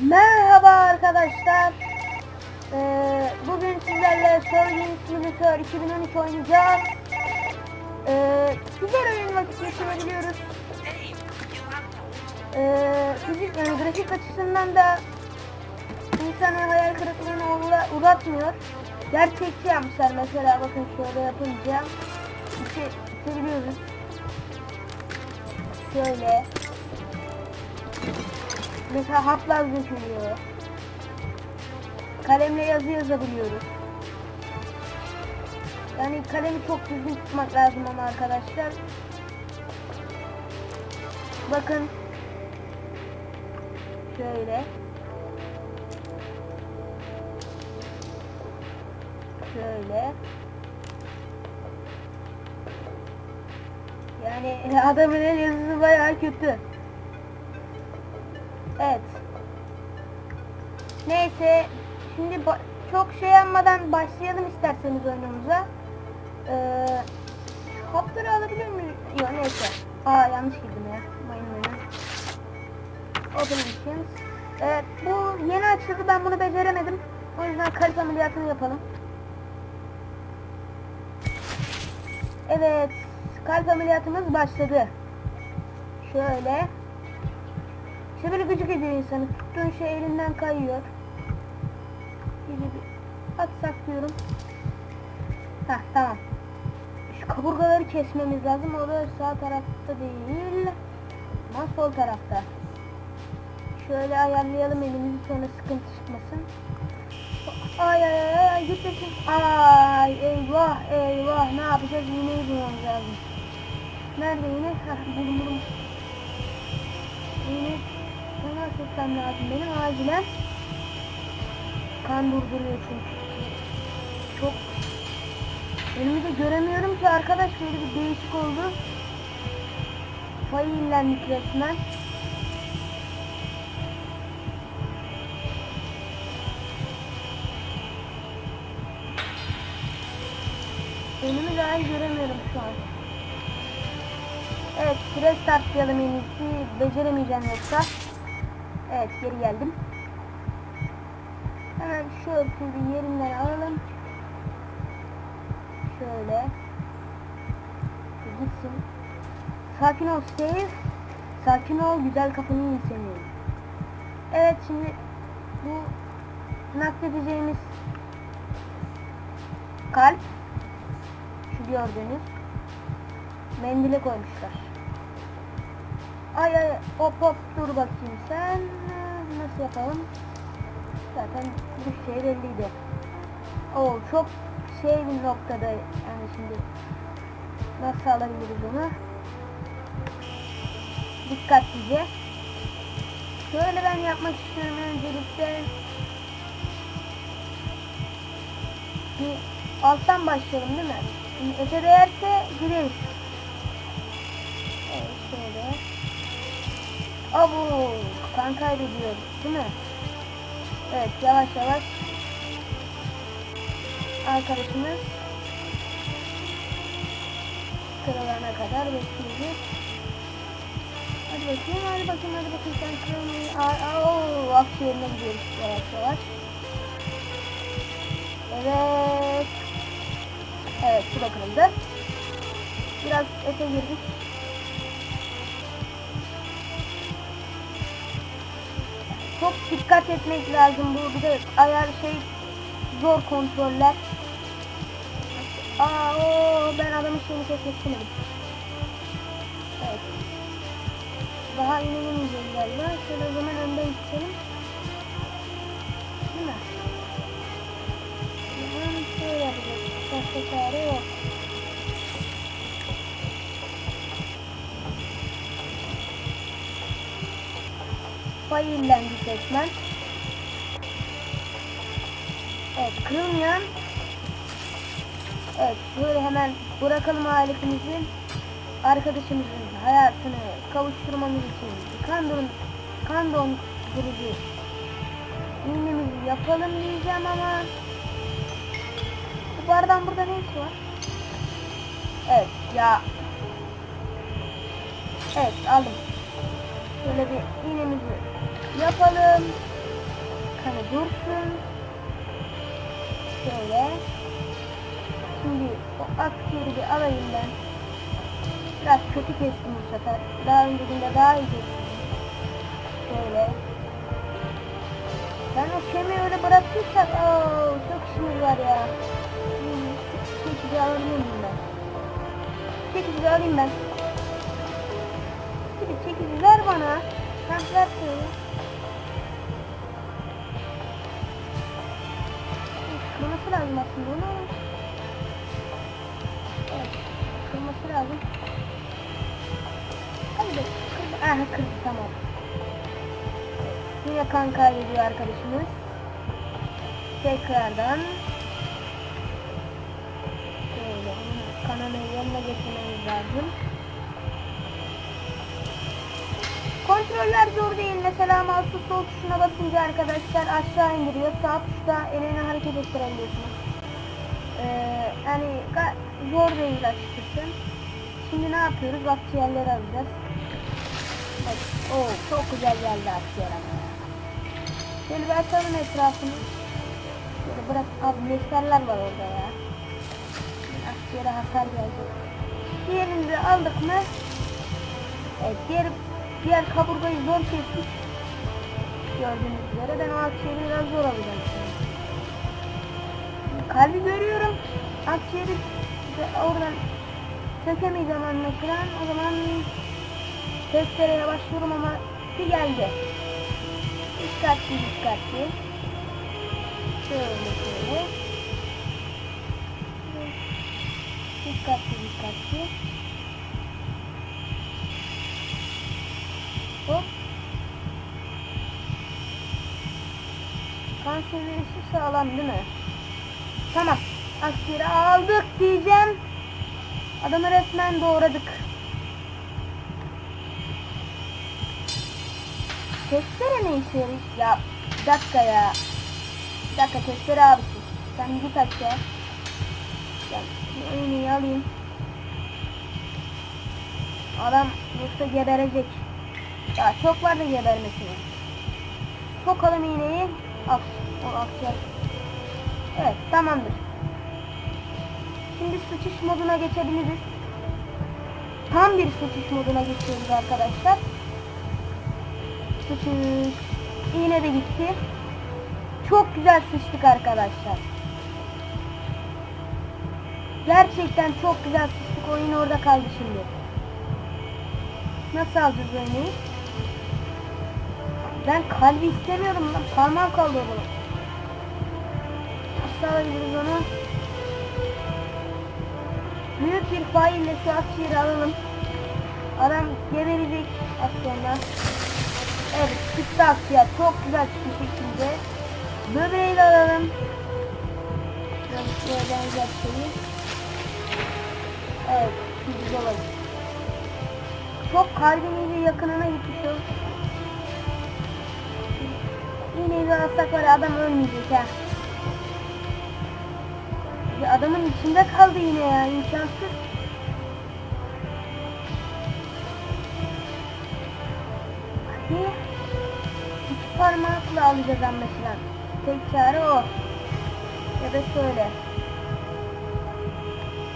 Merhaba arkadaşlar. Ee, bugün sizlerle Surgeon Simulator 2013 oynayacağız. Ee, güzel oyun vakit geçirebiliyoruz. Ee, fizik yani grafik açısından da insanı hayal kırıklığına uğra- uğratmıyor. Gerçekçi yapmışlar mesela bakın şöyle yapınca içi seviyoruz. Şöyle. Mesela hatlar dökülüyor. Kalemle yazı yazabiliyoruz. Yani kalemi çok düzgün tutmak lazım ama arkadaşlar. Bakın. Şöyle. Şöyle. Yani adamın el yazısı bayağı kötü. Evet. Neyse. Şimdi çok şey yapmadan başlayalım isterseniz oyunumuza. Ee, hapları alabilir miyim? Yok neyse. Aa yanlış girdim ya. Mayın. Open Missions. Evet bu yeni açıldı ben bunu beceremedim. O yüzden kalp ameliyatını yapalım. Evet. Kalp ameliyatımız başladı. Şöyle. İşte böyle gıcık ediyor insanı. Tuttuğun şey elinden kayıyor. Gibi bir atsak diyorum. Heh tamam. Şu kaburgaları kesmemiz lazım. O da sağ tarafta değil. Ama sol tarafta. Şöyle ayarlayalım elimizi sonra sıkıntı çıkmasın. Ay ay ay ay gitmesin. Ay eyvah eyvah ne yapacağız iğneyi bulmamız lazım. Nerede iğne? Buldum buldum. İğne Hemen tutmam lazım benim acilen. Kan durduruyor çünkü. Çok Önümü de göremiyorum ki arkadaş böyle bir değişik oldu. Fayı illendik resmen. Önümü daha iyi göremiyorum şu an. Evet, süre startlayalım en iyisi. Beceremeyeceğim yoksa. Evet, geri geldim. Hemen şu örtüyü yerinden alalım. Şöyle. Gitsin. Sakin ol Steve. Sakin ol, güzel iyi seviyorum. Evet, şimdi bu nakledeceğimiz kalp şu gördüğünüz mendile koymuşlar. Ay ay hop hop dur bakayım sen nasıl yapalım? Zaten bu şey belliydi. Oo çok şey bir noktada yani şimdi nasıl alabiliriz onu? Dikkatlice. Şöyle ben yapmak istiyorum öncelikle. Bir alttan başlayalım değil mi? Ete değerse gireriz. Abo kan kaybediyoruz değil mi? Evet yavaş yavaş arkadaşımız kırılana kadar bekleyeceğiz. Hadi bakayım hadi bakayım hadi bakayım sen kırılmayı. Ooo akciğerine gidiyoruz yavaş yavaş. Evet. Evet şu da kırıldı. Biraz ete girdik. Çok dikkat etmek lazım bu bir de ayar şey zor kontroller. Aa o ben adamın şeyini kesmek istemedim. Evet. Daha inemeyeceğim galiba. Şöyle o zaman önden gidelim. Değil mi? Şöyle yapacağız. Başka çare illendik resmen. Evet kırılmayan Evet böyle hemen bırakalım aletimizi arkadaşımızın hayatını kavuşturmamız için kan don kan dondurucu iğnemizi yapalım diyeceğim ama bu bardağın burada ne işi var? Evet ya Evet aldım. Şöyle bir iğnemizi yapalım. kanı dursun. Şöyle. Şimdi o akciğeri bir alayım ben. Biraz kötü kestim bu sefer. Daha öncekinde daha iyi kestim. Şöyle. Ben o kemiği öyle bıraktıysak ooo çok işimiz var ya. Çekici miyim ben? Çekici alayım ben. De çekici ver bana. Ha ver. Kırması lazım aslında onu. Evet. Kırması lazım. Hadi be. Kırdı. Aha kırdı tamam. Yine kan kaybediyor arkadaşımız. Tekrardan. Şöyle kanalın yanına getirmemiz lazım. Kontroller zor değil. Mesela mouse'u sol tuşuna basınca arkadaşlar aşağı indiriyor. Sağ tuşta elini hareket ettirebiliyorsunuz. Ee, yani zor değil açıkçası. Şimdi ne yapıyoruz? Akciğerleri alacağız. Evet. Oo, çok güzel geldi akciğer ama. Şöyle bir açalım etrafını. Şöyle bırak. Abi leşlerler var orada ya. Akciğere hasar gelecek. Diğerini de aldık mı? Evet, diğer, diğer kaburgayı zor kestik. Gördüğünüz üzere ben o akciğeri biraz zor alacağım şimdi. Kalbi görüyorum. Akciğeri oradan sökemeyeceğim anlaşılan. O zaman testereye başlıyorum ama bir geldi. Dikkatli dikkatli. Şöyle şöyle. Dikkatli dikkatli. Hop. Kan seviyesi sağlam değil mi? Tamam. Akciğeri aldık diyeceğim. Adamı resmen doğradık. Testere ne işe yarıyor? Ya bir dakika ya. Bir dakika testere abisi. Sen git aşağı. Şu iğneyi alayım. Adam yoksa geberecek. Ya çok var da gebermesine. Sokalım iğneyi. Ak, o akciğer. Evet tamamdır. Şimdi sıçış moduna geçebiliriz. Tam bir sıçış moduna geçiyoruz arkadaşlar. Sıçış. İğne de gitti. Çok güzel sıçtık arkadaşlar. Gerçekten çok güzel sıçtık. Oyun orada kaldı şimdi. Nasıl alacağız oyunu? Ben kalbi istemiyorum lan. Parmağım kaldı bunu. Nasıl alabiliriz onu? Büyük bir faille şu akciğeri alalım. Adam geberecek sonra. Evet çıktı akciğer. Çok güzel çıktı şekilde. Böbreği de alalım. Biraz şuraya benzer şeyi. Evet. Güzel oldu. Çok kalbin iyice yakınına gitmiş de alsak var adam ölmeyecek ha. Ya adamın içinde kaldı yine ya imkansız. Hadi. İki parmakla alacağız anlaşılan. Tek çare o. Ya da şöyle.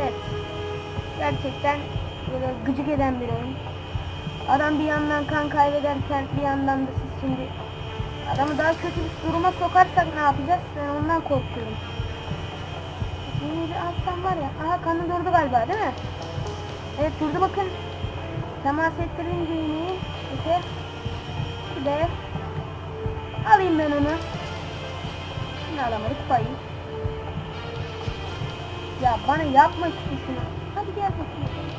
Evet. Gerçekten böyle gıcık eden bir oyun. Adam bir yandan kan kaybederken bir yandan da siz şimdi adamı daha kötü bir duruma sokarsak ne yapacağız? Ben ondan korkuyorum. Bir alsam var ya. Aha kanı durdu galiba değil mi? Evet durdu bakın. Temas ettirince iğneyi. İşte. Bir de alayım ben onu. Şimdi alamadık payı. Ya bana yapma şunu. Hadi gel bakayım.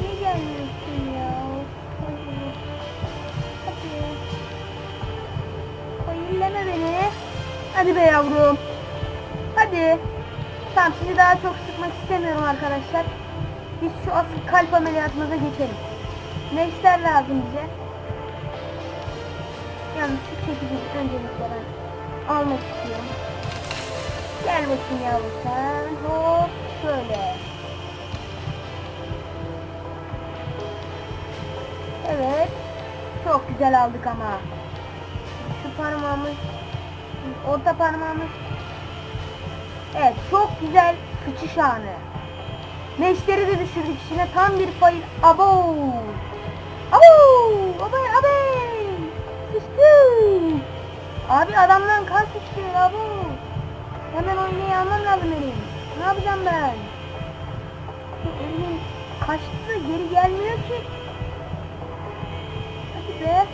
Niye gelmiyorsun ya? Hayırleme beni. Hadi be yavrum. Hadi. Tamam sizi daha çok sıkmak istemiyorum arkadaşlar. Biz şu asıl kalp ameliyatımıza geçelim. Ne ister lazım bize? Yalnız şu çekici öncelikle ben almak istiyorum. Gel bakayım yavrum sen. Hop şöyle. Evet. Çok güzel aldık ama. Parmağımız, orta parmağımız. Evet, çok güzel sıçış anı. Neşteri de düşürdük içine tam bir fail. Abo! Abo! Abay abay! Sıçtı! Abi adamdan kan sıçrıyor abo! Hemen oynayı almam lazım benim. Ne yapacağım ben? Bu Elim kaçtı geri gelmiyor ki. Hadi be.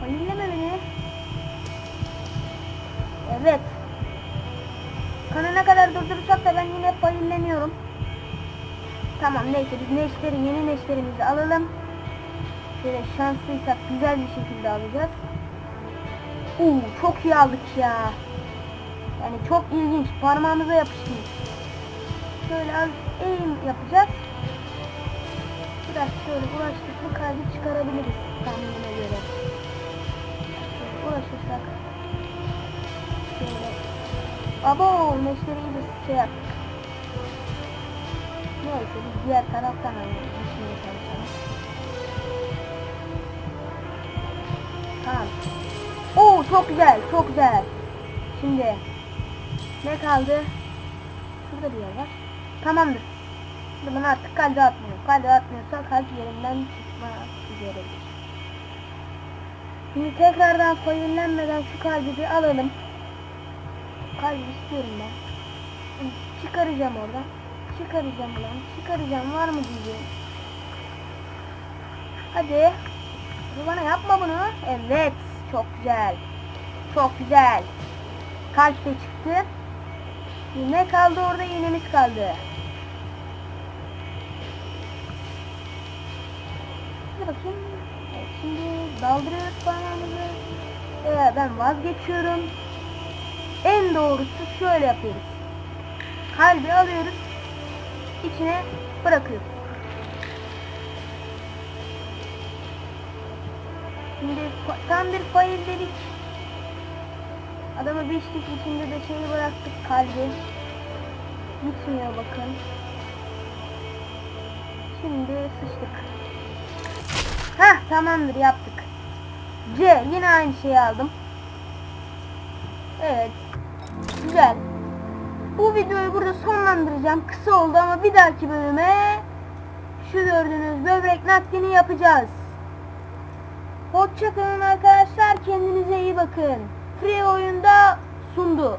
Hayırleme beni. Evet. Kanına kadar durdurursak da ben yine fayilleniyorum. Tamam neyse biz neşteri yeni neşterimizi alalım. Şöyle şanslıysak güzel bir şekilde alacağız. Oo çok iyi aldık ya. Yani çok ilginç. Parmağımıza yapıştı. Şöyle az eğim yapacağız. Biraz şöyle uğraştık mı kalbi çıkarabiliriz tahminime göre. Uğraşırsak. Şöyle. Abo neşteri iyice şey yaptık. Neyse biz diğer taraftan. Şimdi çalışalım. Tamam. Oo çok güzel, çok güzel. Şimdi ne kaldı? Şurada bir yer var. Tamamdır. Şimdi bunu artık kalbe atmıyor. Kalbe atmıyorsa kalp yerinden çıkma üzeredir. Şimdi tekrardan foyunlenmeden şu kalbi bir alalım. Kalbi istiyorum ben. Çıkaracağım oradan. Çıkaracağım ulan. Çıkaracağım var mı diyeceğim. Hadi. Bu bana yapma bunu. Evet. Çok güzel. Çok güzel. Kalp de çıktı. Ne kaldı orada iğnemiz kaldı. Hadi bakayım. Evet, şimdi daldırıyoruz parmağımızı. Ee, ben vazgeçiyorum. En doğrusu şöyle yapıyoruz. Kalbi alıyoruz. içine bırakıyoruz. Şimdi tam bir fail dedik. Adamı biçtik içinde de şeyi bıraktık kalbi. Gitmiyor bakın. Şimdi sıçtık. Heh tamamdır yaptık. C yine aynı şeyi aldım. Evet. Güzel. Bu videoyu burada sonlandıracağım. Kısa oldu ama bir dahaki bölüme şu gördüğünüz böbrek naklini yapacağız. Hoşçakalın arkadaşlar. Kendinize iyi bakın. Free oyunda sundu.